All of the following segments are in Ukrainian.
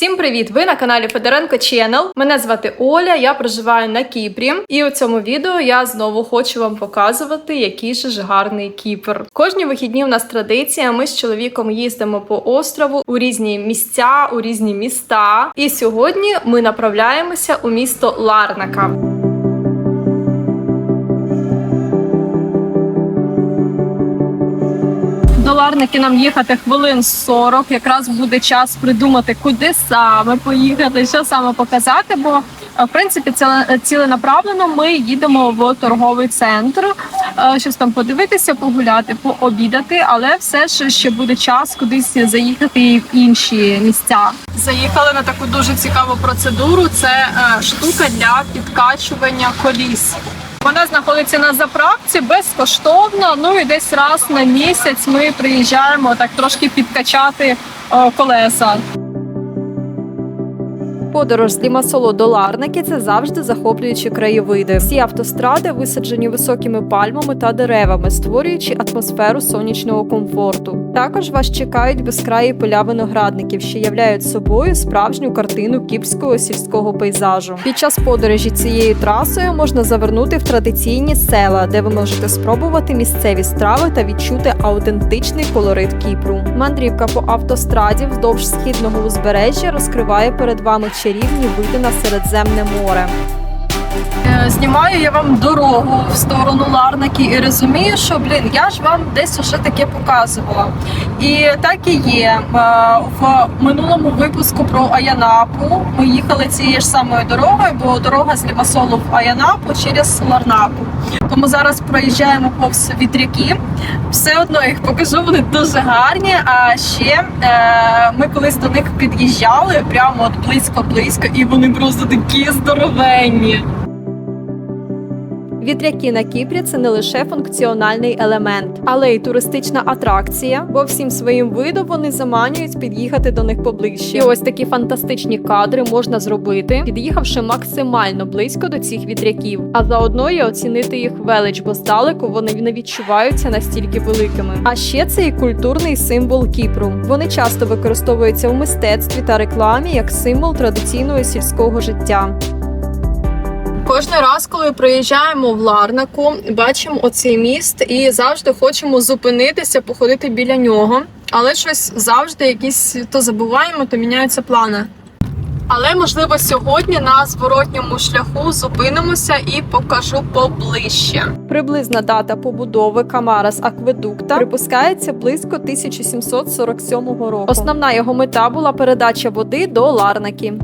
Всім привіт! Ви на каналі Федоренко Channel. Мене звати Оля, я проживаю на Кіпрі. І у цьому відео я знову хочу вам показувати, який же ж гарний Кіпр. Кожні вихідні у нас традиція. Ми з чоловіком їздимо по острову у різні місця, у різні міста. І сьогодні ми направляємося у місто Ларнака. До Ларники нам їхати хвилин 40. Якраз буде час придумати, куди саме поїхати, що саме показати. Бо е, в принципі ціле- ціленаправлено ми їдемо в торговий центр, е, щось там подивитися, погуляти, пообідати, але все ж ще буде час кудись заїхати в інші місця. Заїхали на таку дуже цікаву процедуру. Це е, штука для підкачування коліс. Вона знаходиться на заправці безкоштовно. Ну і десь раз на місяць ми приїжджаємо так трошки підкачати е, колеса. Подорож з Лімасоло до Ларники це завжди захоплюючі краєвиди. Всі автостради висаджені високими пальмами та деревами, створюючи атмосферу сонячного комфорту. Також вас чекають безкраї поля виноградників, що являють собою справжню картину кіпрського сільського пейзажу. Під час подорожі цією трасою можна завернути в традиційні села, де ви можете спробувати місцеві страви та відчути аутентичний колорит Кіпру. Мандрівка по автостраді вздовж східного узбережжя розкриває перед вами чарівні види на Середземне море. Е, Знімаю я вам дорогу в сторону Ларнаки і розумію, що блін, я ж вам десь уже таке показувала. І так і є. Е, В минулому випуску про Аянапу ми їхали цією ж самою дорогою, бо дорога з Лімасолу в Аянапу через Ларнаку. Тому зараз проїжджаємо повз вітряки. Все одно їх покажу, вони дуже гарні. А ще е, ми колись до них під'їжджали прямо от близько-близько, і вони просто такі здоровенні. Вітряки на Кіпрі це не лише функціональний елемент, але й туристична атракція, бо всім своїм видом вони заманюють під'їхати до них поближче. І ось такі фантастичні кадри можна зробити, під'їхавши максимально близько до цих вітряків, а заодно й оцінити їх велич, бо здалеку вони не відчуваються настільки великими. А ще це і культурний символ Кіпру. Вони часто використовуються в мистецтві та рекламі як символ традиційного сільського життя. Кожен раз, коли приїжджаємо в Ларнаку, бачимо оцей міст і завжди хочемо зупинитися, походити біля нього. Але щось завжди якісь то забуваємо, то міняються плани. Але можливо сьогодні на зворотньому шляху зупинимося і покажу поближче. Приблизна дата побудови Камара з акведукта припускається близько 1747 року. Основна його мета була передача води до Ларнаки.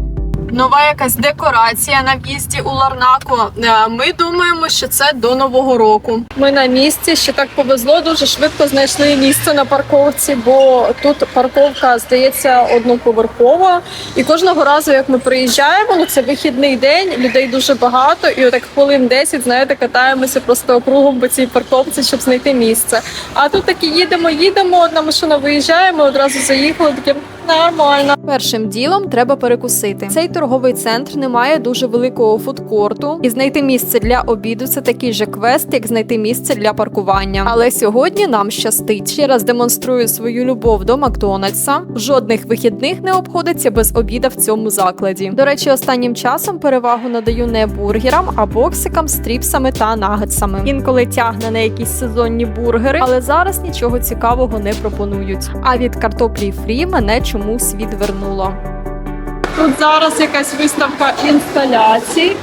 Нова якась декорація на в'їзді у Ларнаку. Е, Ми думаємо, що це до нового року. Ми на місці ще так повезло. Дуже швидко знайшли місце на парковці, бо тут парковка здається одноповерхова. І кожного разу, як ми приїжджаємо, ну це вихідний день, людей дуже багато, і отак хвилин 10, знаєте, катаємося просто округом по цій парковці, щоб знайти місце. А тут таки їдемо, їдемо. Одна машина виїжджає, ми одразу заїхали. Таке нормально. Першим ділом треба перекусити. Цей торговий центр не має дуже великого фудкорту, і знайти місце для обіду це такий же квест, як знайти місце для паркування. Але сьогодні нам щастить. Ще раз демонструю свою любов до Макдональдса. Жодних вихідних не обходиться без обіда в цьому закладі. До речі, останнім часом перевагу надаю не бургерам, а боксикам, стріпсами та нагетсами. Інколи тягне на якісь сезонні бургери, але зараз нічого цікавого не пропонують. А від картоплі фрі мене чомусь відвернуло. Тут зараз якась виставка інсталяцій.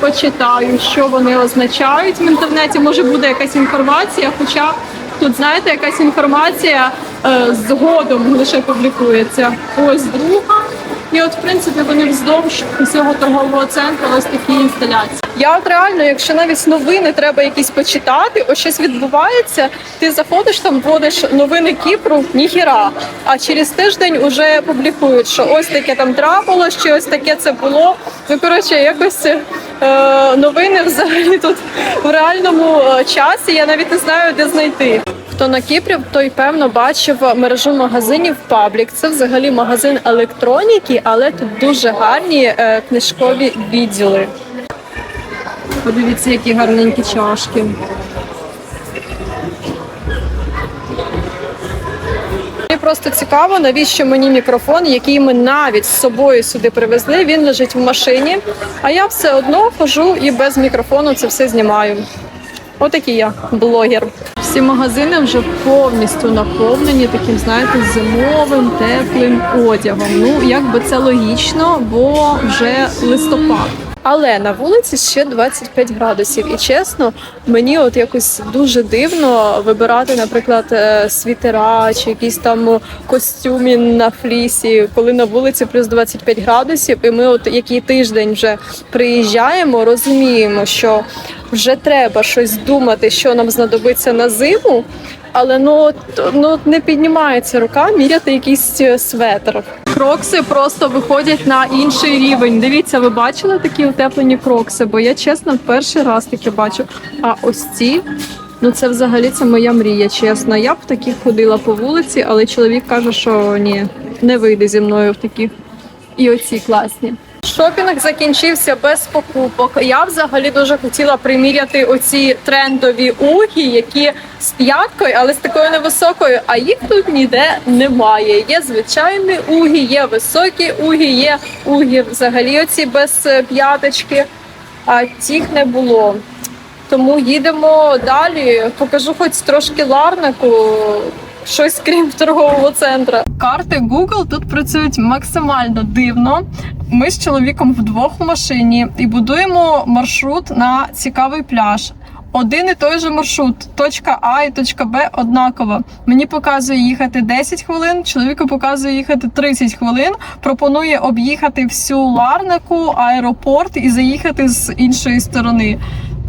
Почитаю, що вони означають в інтернеті. Може буде якась інформація, хоча тут, знаєте, якась інформація е, згодом лише публікується. Ось друга. І от, в принципі, вони вздовж усього торгового центру ось такі інсталяції. Я от реально, якщо навіть новини треба якісь почитати, ось щось відбувається, ти заходиш там, вводиш новини Кіпру, ніхіра. А через тиждень вже публікують, що ось таке там трапилось, чи ось таке це було. Ну коротше, якось е, новини взагалі тут в реальному е, часі. Я навіть не знаю, де знайти. Хто на Кіпрі, той певно бачив мережу магазинів Паблік. Це взагалі магазин електроніки, але тут дуже гарні е, книжкові відділи. Подивіться, які гарненькі чашки. просто цікаво, навіщо мені мікрофон, який ми навіть з собою сюди привезли. Він лежить в машині, а я все одно хожу і без мікрофону це все знімаю. Отакий я блогер. Всі магазини вже повністю наповнені таким, знаєте, зимовим теплим одягом. Ну якби це логічно, бо вже листопад. Але на вулиці ще 25 градусів, і чесно, мені от якось дуже дивно вибирати, наприклад, е, світера чи якісь там костюмі на флісі, коли на вулиці плюс 25 градусів, і ми, от який тиждень вже приїжджаємо, розуміємо, що вже треба щось думати, що нам знадобиться на зиму. Але ну, ну не піднімається рука міряти якийсь е, светр. Крокси просто виходять на інший рівень. Дивіться, ви бачили такі утеплені крокси? Бо я чесно перший раз таке бачу. А ось ці, ну це взагалі це моя мрія. Чесно. Я б в ходила по вулиці, але чоловік каже, що ні, не вийде зі мною в таких. І оці класні. Шопінг закінчився без покупок. Я взагалі дуже хотіла приміряти оці трендові угі, які з п'яткою, але з такою невисокою. А їх тут ніде немає. Є звичайні угі, є високі угі, є угі взагалі оці без п'яточки, а тих не було. Тому їдемо далі. Покажу хоч трошки ларнику, щось крім торгового центру. Карти Google тут працюють максимально дивно. Ми з чоловіком вдвох в машині і будуємо маршрут на цікавий пляж. Один і той же маршрут, точка А і точка Б однаково. Мені показує їхати 10 хвилин, чоловіку показує їхати 30 хвилин. Пропонує об'їхати всю Ларнику, аеропорт і заїхати з іншої сторони.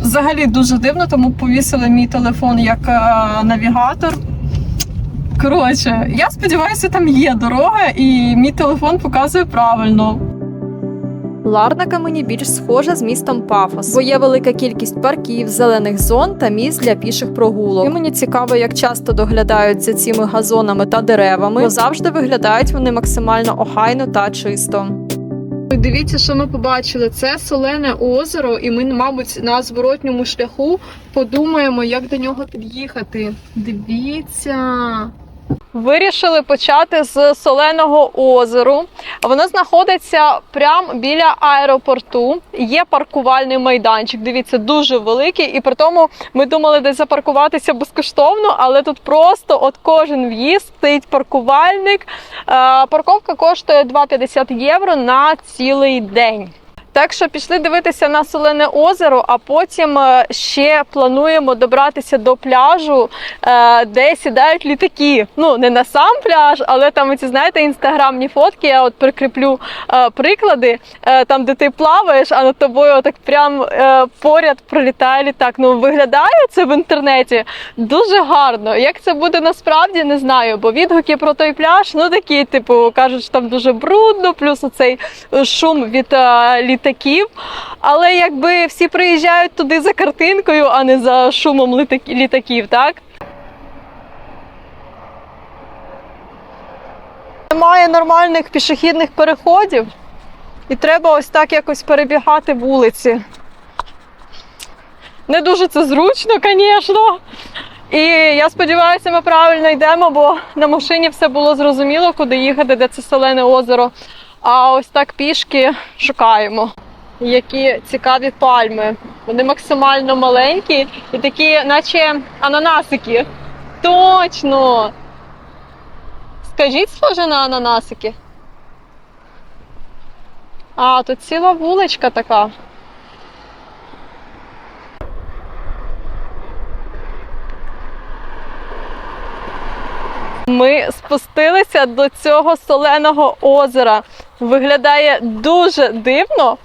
Взагалі дуже дивно, тому повісили мій телефон як е, навігатор. Коротше, я сподіваюся, там є дорога, і мій телефон показує правильно. Ларнака мені більш схожа з містом Пафос, бо є велика кількість парків, зелених зон та місць для піших прогулок. І мені цікаво, як часто доглядають за цими газонами та деревами, бо завжди виглядають вони максимально охайно та чисто. Дивіться, що ми побачили. Це солене озеро, і ми, мабуть, на зворотньому шляху подумаємо, як до нього під'їхати. Дивіться. Вирішили почати з соленого озеру. Воно знаходиться прямо біля аеропорту. Є паркувальний майданчик. Дивіться, дуже великий. І при тому ми думали десь запаркуватися безкоштовно, але тут просто от кожен в'їзд стоїть паркувальник. Е, Парковка коштує 2,50 євро на цілий день. Так що пішли дивитися на солене озеро, а потім е, ще плануємо добратися до пляжу, е, де сідають літаки. Ну не на сам пляж, але там ці знаєте інстаграмні фотки. Я от прикріплю е, приклади, там де ти плаваєш, а над тобою так прям поряд пролітає літак. Ну виглядає це в інтернеті дуже гарно. Як це буде насправді, не знаю. Бо відгуки про той пляж, ну такі, типу, кажуть, що там дуже брудно, плюс оцей шум від е, літаків. Але якби всі приїжджають туди за картинкою, а не за шумом літаків, так? Немає нормальних пішохідних переходів, і треба ось так якось перебігати вулиці. Не дуже це зручно, звісно. І я сподіваюся, ми правильно йдемо, бо на машині все було зрозуміло, куди їхати, де це солене озеро. А ось так пішки шукаємо. Які цікаві пальми. Вони максимально маленькі і такі, наче ананасики. Точно! Скажіть, схоже на ананасики. А, тут ціла вуличка така. Ми спустилися до цього соленого озера. Виглядає дуже дивно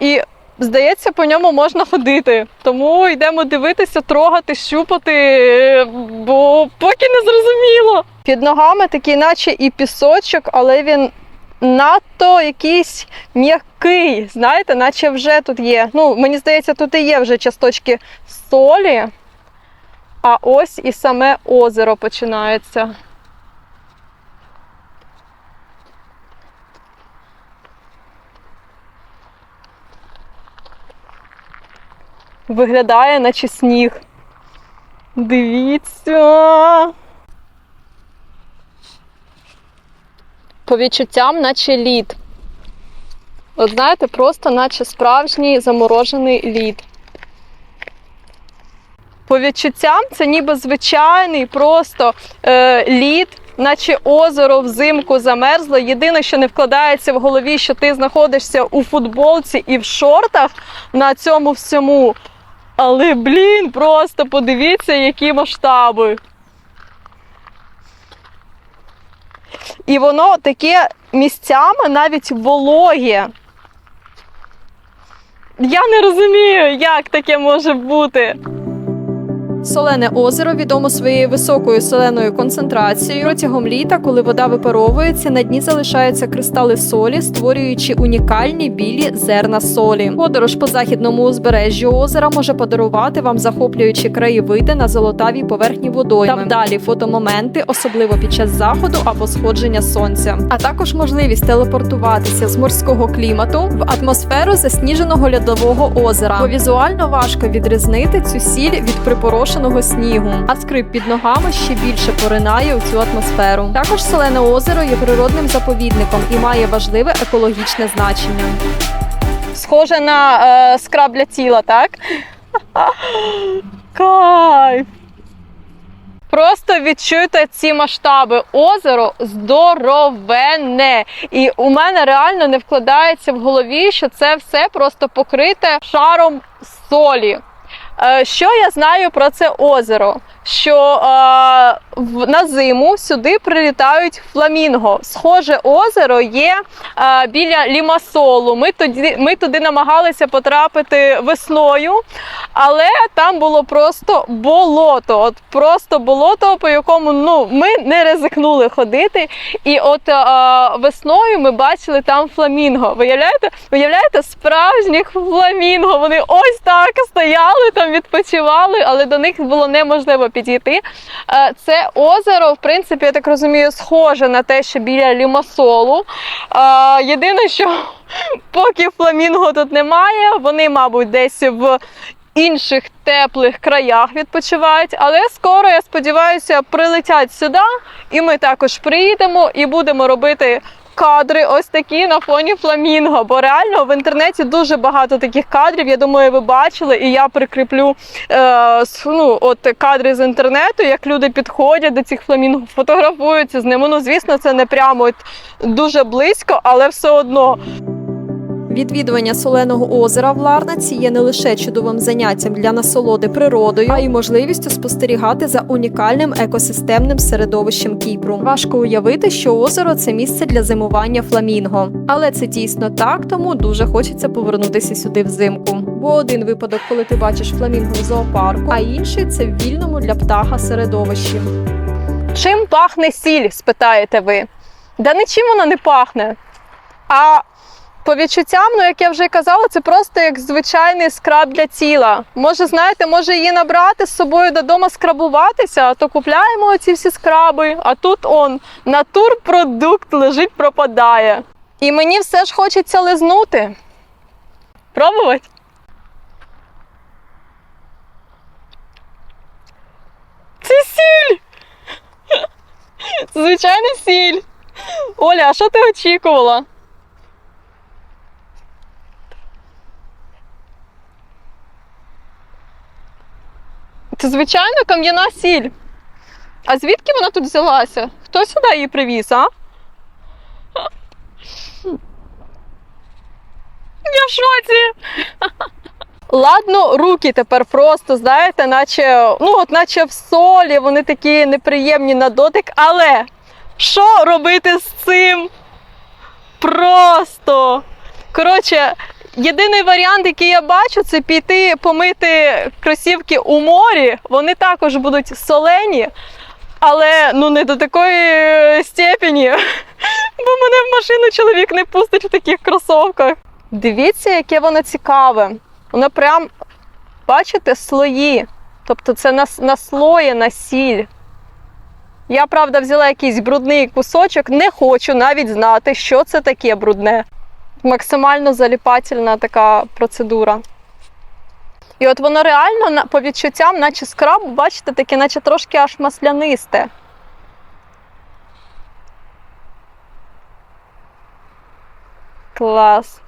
і, здається, по ньому можна ходити. Тому йдемо дивитися, трогати, щупати, бо поки не зрозуміло. Під ногами такий, наче і пісочок, але він надто якийсь м'який. Знаєте, наче вже тут є. Ну, мені здається, тут і є вже часточки солі. А ось і саме озеро починається. Виглядає, наче сніг. Дивіться. По відчуттям, наче лід. От знаєте, просто наче справжній заморожений лід. По відчуттям це ніби звичайний просто е, лід, наче озеро взимку замерзло. Єдине, що не вкладається в голові, що ти знаходишся у футболці і в шортах на цьому всьому. Але, блін, просто подивіться, які масштаби. І воно таке місцями навіть вологе. Я не розумію, як таке може бути. Солене озеро відомо своєю високою соленою концентрацією. Протягом літа, коли вода випаровується, на дні залишаються кристали солі, створюючи унікальні білі зерна солі. Подорож по західному узбережжю озера може подарувати вам захоплюючі краєвиди на золотавій поверхні водойми. Та вдалі фотомоменти, особливо під час заходу або сходження сонця, а також можливість телепортуватися з морського клімату в атмосферу засніженого льодового озера. Бо візуально важко відрізнити цю сіль від припорошеного снігу, а скрип під ногами ще більше поринає у цю атмосферу. Також солене озеро є природним заповідником і має важливе екологічне значення. Схоже на е, скраб для тіла, так? Кайф! Просто відчуйте ці масштаби. Озеро здоровенне. І у мене реально не вкладається в голові, що це все просто покрите шаром солі. Е, Що я знаю про це озеро? Що е, на зиму сюди прилітають фламінго. Схоже озеро є е, біля Лімасолу. Ми тоді ми туди намагалися потрапити весною, але там було просто болото. От просто болото, по якому ну ми не ризикнули ходити. І от е, весною ми бачили там фламінго. Виявляєте? Виявляєте, справжніх фламінго. Вони ось так стояли там, відпочивали, але до них було неможливо підійти. Е, Це озеро, в принципі, я так розумію, схоже на те, що біля Лімасолу. Е, Єдине, що поки фламінго тут немає, вони, мабуть, десь в інших теплих краях відпочивають. Але скоро, я сподіваюся, прилетять сюди, і ми також приїдемо і будемо робити. Кадри ось такі на фоні фламінго. Бо реально в інтернеті дуже багато таких кадрів. Я думаю, ви бачили, і я прикріплю е, ну, от кадри з інтернету, як люди підходять до цих фламінго, фотографуються з ними. Ну, звісно, це не прямо от дуже близько, але все одно. Відвідування соленого озера в Ларнаці є не лише чудовим заняттям для насолоди природою, а й можливістю спостерігати за унікальним екосистемним середовищем Кіпру. Важко уявити, що озеро це місце для зимування фламінго, але це дійсно так, тому дуже хочеться повернутися сюди взимку. Бо один випадок, коли ти бачиш фламінго в зоопарку, а інший це в вільному для птаха середовищі. Чим пахне сіль? спитаєте ви? Да нічим вона не пахне. А по відчуттям, ну як я вже казала, це просто як звичайний скраб для тіла. Може, знаєте, може її набрати з собою додому скрабуватися, а то купляємо оці всі скраби, а тут он натурпродукт лежить, пропадає. І мені все ж хочеться лизнути. Пробувати? Це сіль! Це звичайна сіль. Оля, а що ти очікувала? Це звичайно кам'яна сіль. А звідки вона тут взялася? Хто сюди її привіз, а? Я в шоці. Ладно, руки тепер просто, знаєте, наче, ну, от наче в солі, вони такі неприємні на дотик, але що робити з цим? Просто. Коротше, єдиний варіант, який я бачу, це піти помити кросівки у морі. Вони також будуть солені, але ну не до такої степені. Бо мене в машину чоловік не пустить в таких кросовках. Дивіться, яке воно цікаве. Воно прям, бачите, слої. Тобто це нас- наслоєна сіль. Я, правда, взяла якийсь брудний кусочок, не хочу навіть знати, що це таке брудне. Максимально заліпательна така процедура. І от воно реально по відчуттям, наче скраб, бачите, таке, наче трошки аж маслянисте. Клас.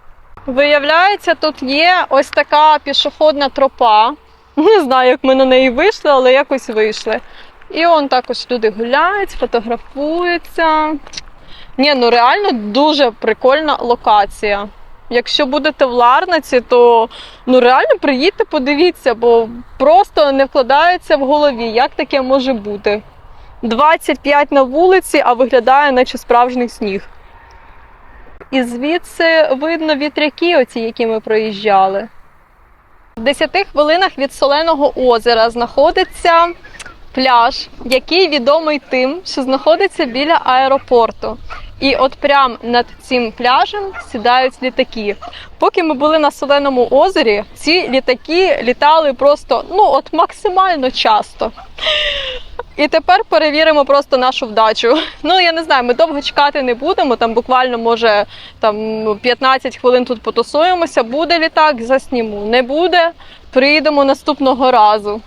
Виявляється, тут є ось така пішохідна тропа. Не знаю, як ми на неї вийшли, але якось вийшли. І он також люди гуляють, фотографуються. Ні, ну реально дуже прикольна локація. Якщо будете в Ларнаці, то ну реально приїдьте, подивіться, бо просто не вкладається в голові, як таке може бути. 25 на вулиці, а виглядає, наче справжній сніг. І звідси видно вітряки, оці, які ми проїжджали. В 10 хвилинах від соленого озера знаходиться пляж, який відомий тим, що знаходиться біля аеропорту. І от прямо над цим пляжем сідають літаки. Поки ми були на соленому озері, ці літаки літали просто ну от максимально часто. І тепер перевіримо просто нашу вдачу. Ну я не знаю, ми довго чекати не будемо. Там буквально може там 15 хвилин тут потусуємося. Буде літак, засніму. Не буде, приїдемо наступного разу.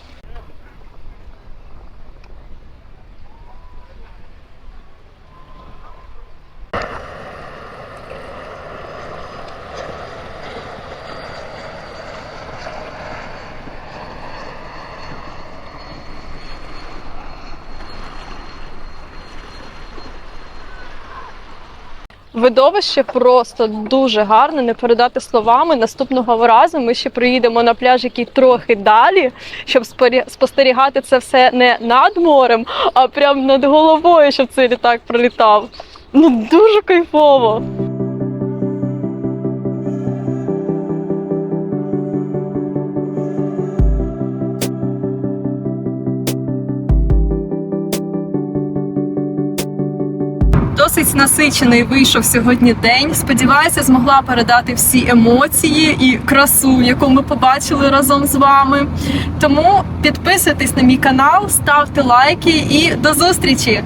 Видовище просто дуже гарне, не передати словами. Наступного разу ми ще приїдемо на пляж, який трохи далі, щоб спостерігати це все не над морем, а прямо над головою, щоб цей літак пролітав. Ну дуже кайфово. Насичений вийшов сьогодні день. Сподіваюся, змогла передати всі емоції і красу, яку ми побачили разом з вами. Тому підписуйтесь на мій канал, ставте лайки і до зустрічі!